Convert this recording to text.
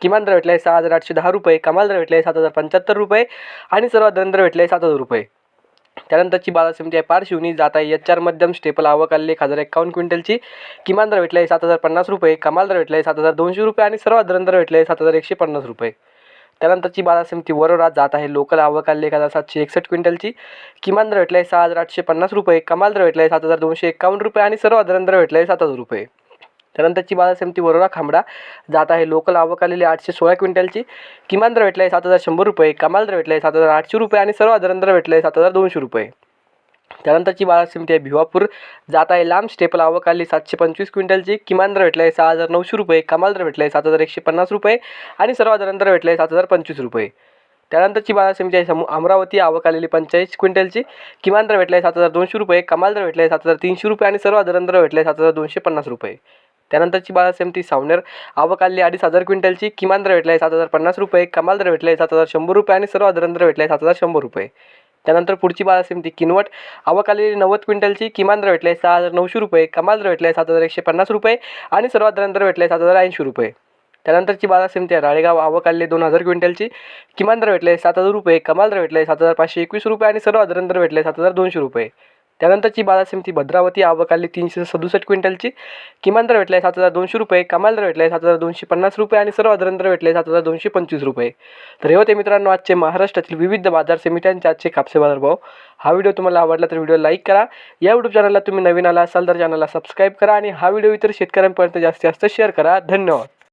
किमान दर भेटला आहे सहा हजार आठशे दहा रुपये कमाल दर भेटला आहे सात हजार पंच्याहत्तर रुपये आणि सर्वात दर दर भेटला आहे सात हजार रुपये. त्यानंतरची बाजार समिती आहे पारशिवनी जात आहे एच आर मध्यम स्टेपल आवक आली एक हजार एकावन्न क्विंटलची. किमान दर भेटला आहे सात हजार पन्नास रुपये कमाल दर भेटला आहे सात हजार दोनशे रुपये आणि सर्वात दर दर भेटला आहे सात हजार एकशे पन्नास रुपये. त्यानंतरची बाजार समिती वरोरा जात आहे लोकल आवक आली एक हजार सातशे एकसष्ट क्विंटलची. किमान दर भेटला आहे सहा हजार आठशे पन्नास रुपये कमाल दर भेटला आहे सात हजार दोनशे एकावन्न रुपये आणि सर्वात दर दर भेटला आहे सात हजार रुपये. त्यानंतरची बाजार समिती वरोरा खांबडा जात आहे. लोकल आवक आलेली आठशे सोळा क्विंटलची. किमान दर भेटला आहे सात हजार शंभर रुपये कमाल दर भेटला आहे सात हजार आठशे रुपये आणि सर्वात दर दर भेटला आहे सात हजार दोनशे रुपये. त्यानंतरची बाजार समिती आहे भिवापूर. जात आहे लांब स्टेपल आवक आली सातशे पंचवीस क्विंटलची. किमान दर भेटला आहे सहा हजार नऊशे रुपये कमाल दर भेटला आहे सात हजार एकशे पन्नास रुपये आणि सर्वात दर दर भेटला आहे सात हजार पंचवीस रुपये. त्यानंतरची बाजार समिती आहे समू अमरावती. आवक आलेली पंचेचाळीस क्विंटलची. किमान दर भेटला आहे सात हजार दोनशे रुपये कमाल दर भेटला आहे सात हजार तीनशे रुपये आणि सर्व दर दर भेटला आहे सात हजार दोनशे पन्नास रुपये. त्यानंतरची बाजार समिती सावनेर. आवक आली अडीच हजार क्विंटलची. किमान दर भेटला आहे सात हजार पन्नास रुपये. कमाल दर भेटला आहे सात हजार शंभर रुपये आणि सर्व दर दर भेटला आहे सात हजार शंभर रुपये. त्यानंतर पुढची बाजार समिती किनवट. आवक आलेली नव्वद क्विंटलची. किमान दर भेटले सहा हजार नऊशे रुपये. कमाल दर भेटले सात हजार एकशे पन्नास रुपये आणि सर्वात दर भेटला भेटले सात हजार ऐंशी रुपये. त्यानंतरची बाजार समिती आहे. राळेगाव आवक आलेली दोन हजार क्विंटलची. किमान दर भेटले सात हजार रुपये. कमाल दर भेटले सात हजार पाचशे एकवीस रुपये आणि सर्वात दर दर भेटले सात हजार दोनशे रुपये. त्यानंतरची बाजार समिती भद्रावती आवक आली तीनशे सदुसष्ट क्विंटलची. किमान दर भेटला आहे सात हजार दोनशे रुपये कमाल दर भेटला आहे सात हजार दोनशे पन्नास रुपये आणि सर्व दर दर भेटले सात हजार दोनशे पंचवीस रुपये. तर हे होते मित्रांनो आजचे महाराष्ट्रातील विविध बाजार समित्यांचे आजचे कापसे बाजार भाव हा व्हिडिओ तुम्हाला आवडला तर व्हिडिओ लाईक करा. या यूट्यूब चॅनलला तुम्ही नवीन आला असाल तर चॅनलला सबस्क्राईब करा आणि हा व्हिडिओ इतर शेतकऱ्यांपर्यंत जास्तीत जास्त शेअर करा. धन्यवाद.